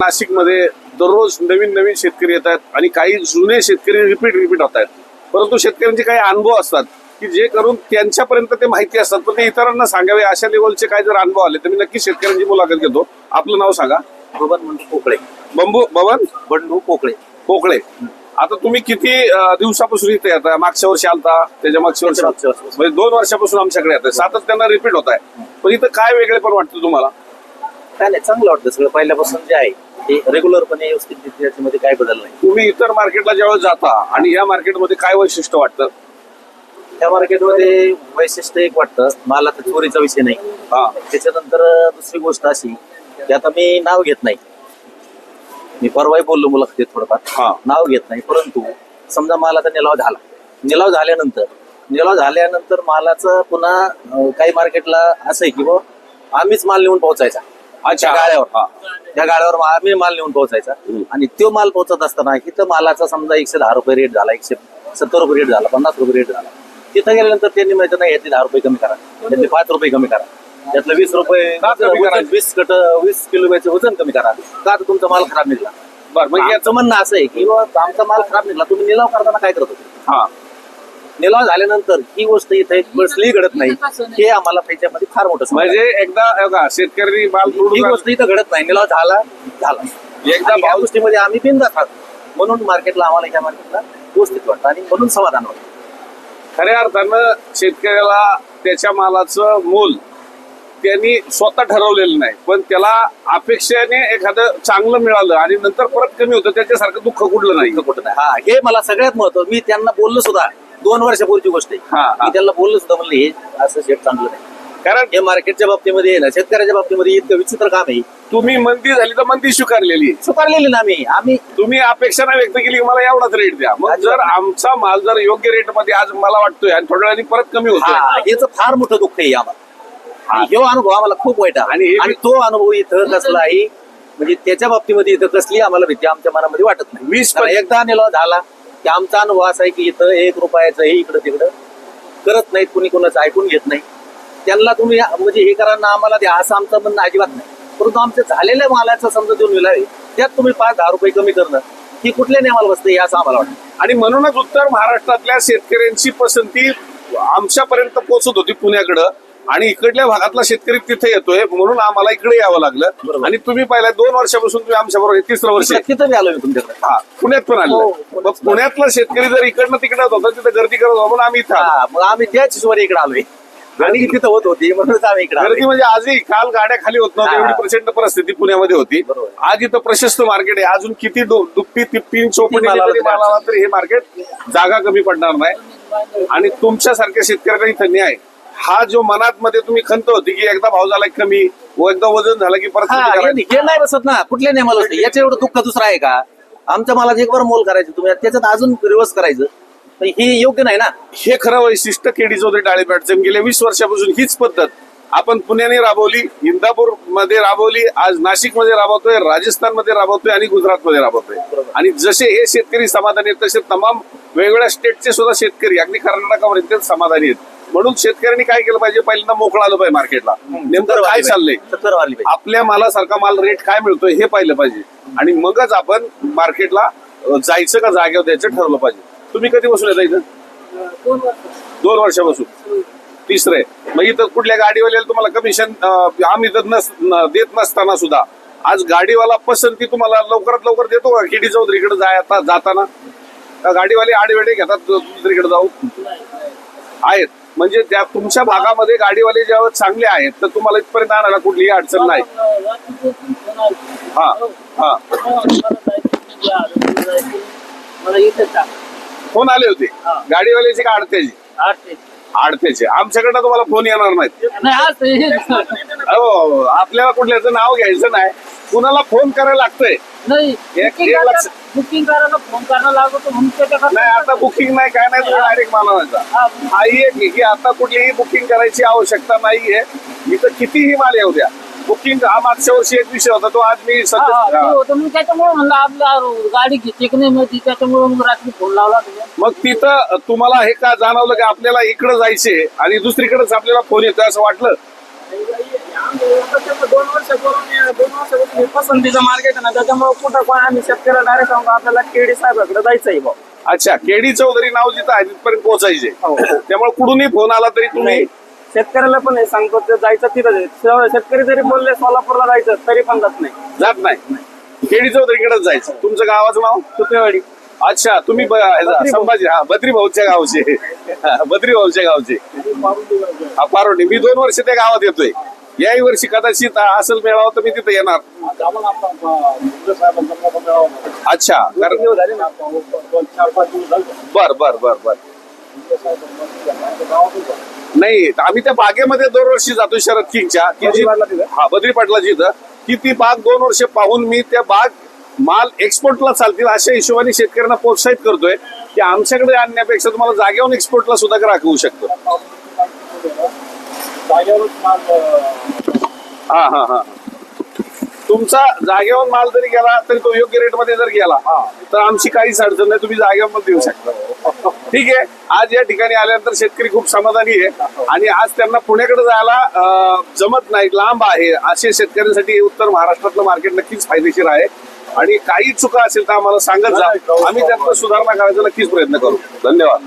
नाशिकमध्ये दररोज नवीन नवीन शेतकरी येत आहेत आणि काही जुने शेतकरी रिपीट रिपीट होत आहेत. परंतु शेतकऱ्यांचे काही अनुभव असतात की जे करून त्यांच्यापर्यंत ते माहिती असतात. पण ते इतरांना सांगावे अशा लेवलचे काही जर अनुभव आले तर मी नक्की शेतकऱ्यांची मुलाखत घेतो. आपलं नाव सांगा. बबन पोकळे. बंबू बबन? बंडू पोकळे. पोकळे. आता तुम्ही किती अं, दिवसापासून इथे येता मागच्या वर्षी आलता त्याच्या मागच्या वर्षी. मागच्या वर्षी. म्हणजे दोन वर्षापासून आमच्याकडे येत सातत्यानं रिपीट होत आहे. पण इथं काय वेगळे पण वाटतं तुम्हाला? काय नाही चांगलं वाटतं सगळं. पहिल्यापासून जे आहे ते रेग्युलरपणे व्यवस्थित तिथे त्याच्यामध्ये काय बदल नाही. तुम्ही इतर मार्केटला ज्यावेळेस जाता आणि या मार्केटमध्ये काय वैशिष्ट्य वाटतं? त्या मार्केटमध्ये वैशिष्ट्य एक वाटतं. मला तर चोरीचा विषय नाही. हा. त्याच्यानंतर दुसरी गोष्ट अशी की आता मी नाव घेत नाही. मी परवाही बोललो मुलाखतीत हा. थोडंफार नाव घेत नाही परंतु समजा मालाचा निलाव झाला. निलाव झाल्यानंतर निलाव झाल्यानंतर मालाचं पुन्हा काही मार्केटला असं आहे की बुवा आम्हीच माल नेऊन पोहोचायचा. अच्छा. त्या गाड्यावर. त्या गाड्यावर आम्ही माल नेऊन पोहोचायचा. आणि तो माल पोहोचत असताना इथं मालाचा समजा एकशे दहा रुपये रेट झाला एकशे सत्तर रुपये रेट झाला पन्नास रुपये रेट झाला. तिथं गेल्यानंतर त्यांनी माहिती नाही यातले दहा रुपये कमी करा. त्यातले पाच रुपये कमी करा. त्यातलं वीस रुपये का कमी वजन- करायचं? वीस कट वीस किलोचं वजन कमी करा. का तर तुमचा माल खराब निघला. बरं मग मग याचं याचं म्हणणं असं आहे की बुवा आमचा माल खराब निघला तुम्ही निलाव करताना काय करत होते? हा. निलाव झाल्यानंतर ही गोष्ट इथे बसली घडत नाही. हे आम्हाला त्याच्यामध्ये फार मोठं आहे. म्हणजे एकदा हे बघा, शेतकरी माल ही तोडून गोष्ट इथं घडत नाही. निलाव झाला झाला. एकदा आणि या भाव- गोष्टीमध्ये आम्ही बिंदास आहोत. म्हणून मार्केटला आम्हाला ह्या मार्केटला व्यवस्थित वाटतं आणि म्हणून समाधान वाटतं खऱ्या अर्थानं शेतकऱ्याला त्याच्या मालाचं मोल त्यांनी स्वतः ठरवलेलं नाही. पण त्याला अपेक्षेने एखादं चांगलं मिळालं आणि नंतर परत कमी होतं त्याच्यासारखं दुःख कुठलं नाही. कुठं नाही. हा हे मला सगळ्यात महत्त्व मी त्यांना बोललो सुद्धा दोन वर्षापूर्वीची गोष्ट आहे. मी त्यांना बोललो सुद्धा म्हणलं हे असं शेट चांगलं नाही. कारण हे मार्केटच्या बाबतीमध्ये आहे ना शेतकऱ्याच्या बाबतीमध्ये इतकं विचित्र काम आहे. तुम्ही मंदी झाली तर मंदी स्वीकारलेली. स्वीकारलेली ना आम्ही आम्ही तुम्ही अपेक्षा नाही व्यक्त केली की मला एवढाच रेट द्या. मग जर आमचा माल जर योग्य रेटमध्ये आज मला वाटतोय आणि थोड्या वेळाने परत कमी होतोय. हा हेच फार मोठं दुःख आहे आम्हाला ह्यो अनुभव आम्हाला खूप वाईट आणि आणि तो अनुभव इथं कसला आहे म्हणजे त्याच्या बाबतीमध्ये इथं कसली आम्हाला भीती आमच्या मनामध्ये वाटत नाही. वीस एकदा निलाव झाला की आमचा अनुभव असा आहे की इथं एक रुपयाचं हे इकडं तिकडं करत नाहीत कुणी कोणाचं ऐकून घेत नाही. त्यांना तुम्ही म्हणजे हे करा ना आम्हाला द्या असं आमचं म्हणणं अजिबात नाही. परंतु आमच्या झालेल्या मालाचं समजा देऊन मिळावे त्यात तुम्ही पाच दहा रुपये कमी करणं ही कुठल्या नियमाला बसते असं आम्हाला वाटतं. आणि म्हणूनच उत्तर महाराष्ट्रातल्या शेतकऱ्यांची पसंती आमच्यापर्यंत पोहोचत होती पुण्याकडं. आणि इकडल्या भागातला शेतकरी तिथे येतोय म्हणून आम्हाला इकडे यावं लागलं. आणि तुम्ही पहिल्या दोन वर्षापासून तुम्ही आमच्या बरोबर तिसरं वर्ष. तिथं आलो तुमच्याकडे हा पुण्यात पण आले हो, मग पुण्यातला शेतकरी जर इकडनं तिकडं होता तिथे गर्दी करत होता म्हणून आम्ही इथं. हा आम्ही त्याच इकडे आलोय गर्दी तिथं होत होती म्हणूनच आम्ही इकडे गर्दी म्हणजे आजही काल गाड्या खाली होत नव्हत्या. एवढी प्रचंड परिस्थिती पुण्यामध्ये होती. आज इथं प्रशस्त मार्केट आहे अजून किती दुप्पी तिप्पी आला तरी हे मार्केट जागा कमी पडणार नाही आणि तुमच्यासारख्या शेतकऱ्याला इथं न्याय हा जो मनात मध्ये तुम्ही खंत होती की एकदा भाव झाला कमी व एकदा वजन झालं की परत हा, कमी हे करायचं. नाही- हे नाही बसत ना. कुठल्या नियमाला बसते याच्या एवढं दुःख दुसरं आहे का? आमच्या मालाचं एक बरं मोल करायचं. तुम्ही त्याच्यात अजून रिवर्स करायचं. हे योग्य नाही ना. हे खरं वैशिष्ट्य केडी चौधरी डाळीपॅटचं गेल्या वीस वर्षापासून हीच पद्धत. आपण पुण्याने राबवली इंदापूरमध्ये राबवली आज नाशिकमध्ये राबवतोय राजस्थानमध्ये राबवतोय आणि गुजरात मध्ये राबवतोय. आणि जसे हे शेतकरी समाधानी आहेत तसे तमाम वेगवेगळ्या स्टेटचे सुद्धा शेतकरी अगदी कर्नाटकापर्यंत समाधानी आहेत. म्हणून शेतकऱ्यांनी काय केलं पाहिजे? पहिल्यांदा मोकळा आलं पाहिजे मार्केटला. नेमकं काय चाललंय? आपल्या मालासारखा माल रेट काय मिळतोय हे पाहिलं पाहिजे. आणि मगच आपण मार्केटला जायचं का जागेवर द्यायचं ठरवलं पाहिजे. तुम्ही कधी बसून येता इथं? दोन वर्षापासून. तिसरे मग इथं कुठल्या गाडीवाल्याला तुम्हाला कमिशन आम्ही देत नसताना सुद्धा आज गाडीवाला पसंती तुम्हाला लवकरात लवकर देतो का? किडी चौधरीकडे जाता जाताना? गाडीवाले आडेवेडे घेतात दुसरीकडे जाऊ? आहेत. म्हणजे त्या तुमच्या भागामध्ये गाडीवाले जेव्हा चांगले आहेत तर तुम्हाला इथपर्यंत आणायला कुठलीही अडचण नाही. हा हा. फोन आले होते. गाडीवाल्याचे का आडत्याचे आडत्याचे आमच्याकडनं तुम्हाला फोन येणार नाहीत. हो आपल्याला कुठल्याचं नाव घ्यायचं नाही. कुणाला फोन करायला लागतंय? नाही एक- बुकिंग एक लक्ष- करायला- बुकिंग करायला फोन करायला लागतो म्हणून त्याच्या नाही आता बुकिंग नाही काय नाही तुम्ही डायरेक्ट मानवायचा हा. हा एक की आता कुठलीही बुकिंग करायची आवश्यकता नाहीये. इथं कितीही माल येऊ द्या. बुकिंग हा मागच्या वर्षी एक विषय होता तो आज मी हा, ते हा. होतं. मग त्याच्यामुळे म्हणलं आपला गाडी घेते की नाही? माहिती त्याच्यामुळे मग रात्री फोन लावला तुझ्या मग तिथं तुम्हाला हे का जाणवलं की आपल्याला इकडे जायचे आणि दुसरीकडेच आपल्याला फोन येतोय असं वाटलं? दोन वर्षापूर्वी पसंतीचं मार्केट आहे ना त्याच्यामुळे कुठं पण आम्ही शेतकऱ्याला डायरेक्ट सांगतो आपल्याला केडी साहेबाकडे जायचं आहे भाऊ अच्छा केडी चौधरी नाव जिथं आहे तिथपर्यंत पोहोचायचे. त्यामुळे कुठूनही फोन आला तरी तुम्ही शेतकऱ्याला पण हे सांगतो ते जायचं तिथं. शेतकरी जरी बोलले सोलापूरला जायचं तरी पण जात नाही. जात नाही. केडी चौधरीकडेच जायचं. तुमचं गावाचं नाव? सुपेवाडी. अच्छा तुम्ही संभाजी. हा बद्री भाऊच्या गावचे. बद्री भाऊच्या गावचे. हा पारोडी मी दोन वर्ष त्या गावात येतोय. याही वर्षी कदाचित असेल मेळावा तर मी तिथे येणार. अच्छा बर बर बर बर. नाही आम्ही त्या बागेमध्ये दरवर्षी जातो शरद किंगच्या. की जी हा बद्री पाटलाची इथं की ती बाग दोन वर्ष पाहून मी त्या बाग माल एक्सपोर्टला चालतील अशा हिशोबाने शेतकऱ्यांना प्रोत्साहित करतोय की आमच्याकडे आणण्यापेक्षा तुम्हाला जागेवर एक्सपोर्टला सुद्धा राखवू शकतो. हा हा हा. तुमचा जागेवर माल जरी गेला तरी तो योग्य रेटमध्ये जर गेला तर आमची काहीच अडचण नाही तुम्ही जागेवर पण देऊ शकता. ठीक आहे? आज या ठिकाणी आल्यानंतर शेतकरी खूप समाधानी आहे. आणि आज त्यांना पुण्याकडे जायला जमत नाही लांब आहे. असे शेतकऱ्यांसाठी हे उत्तर महाराष्ट्रातलं मार्केट नक्कीच फायदेशीर आहे. आणि काही चुका असेल तर आम्हाला सांगत जा. आम्ही त्यातनं सुधारणा करायचा नक्कीच प्रयत्न करू. धन्यवाद.